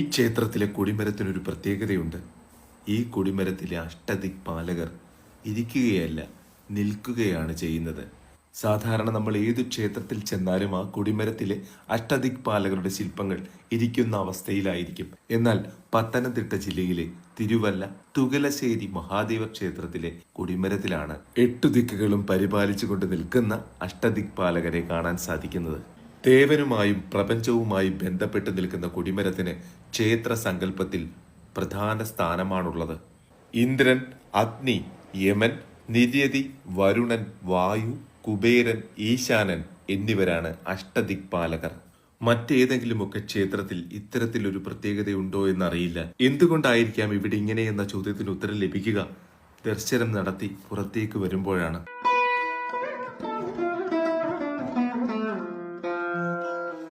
ക്ഷേത്രത്തിലെ കൊടിമരത്തിനൊരു പ്രത്യേകതയുണ്ട്. ഈ കൊടിമരത്തിലെ അഷ്ടദിക്പാലകർ ഇരിക്കുകയല്ല നിൽക്കുകയാണ് ചെയ്യുന്നത്. സാധാരണ നമ്മൾ ഏതു ക്ഷേത്രത്തിൽ ചെന്നാലും ആ കൊടിമരത്തിലെ അഷ്ടദിക്പാലകരുടെ ശില്പങ്ങൾ ഇരിക്കുന്ന അവസ്ഥയിലായിരിക്കും. എന്നാൽ പത്തനംതിട്ട ജില്ലയിലെ തിരുവല്ല തുകലശ്ശേരി മഹാദേവ ക്ഷേത്രത്തിലെ കൊടിമരത്തിലാണ് എട്ടു ദിക്കുകളും പരിപാലിച്ചുകൊണ്ട് നിൽക്കുന്ന അഷ്ടദിക്പാലകരെ കാണാൻ സാധിക്കുന്നത്. ദേവനുമായും പ്രപഞ്ചവുമായി ബന്ധപ്പെട്ട് നിൽക്കുന്ന കൊടിമരത്തിന് ക്ഷേത്ര സങ്കല്പത്തിൽ പ്രധാന സ്ഥാനമാണുള്ളത്. ഇന്ദ്രൻ അഗ്നി യമൻ നിര്യതി വരുണൻ വായു കുബേരൻ ഈശാനൻ എന്നിവരാണ് അഷ്ടദിക്പാലകർ. മറ്റേതെങ്കിലുമൊക്കെ ക്ഷേത്രത്തിൽ ഇത്തരത്തിലൊരു പ്രത്യേകതയുണ്ടോ എന്നറിയില്ല. എന്തുകൊണ്ടായിരിക്കാം ഇവിടെ ഇങ്ങനെയെന്ന ചോദ്യത്തിന് ഉത്തരം ലഭിക്കുക? ദർശനം നടത്തി പുറത്തേക്ക് വരുമ്പോഴാണ്.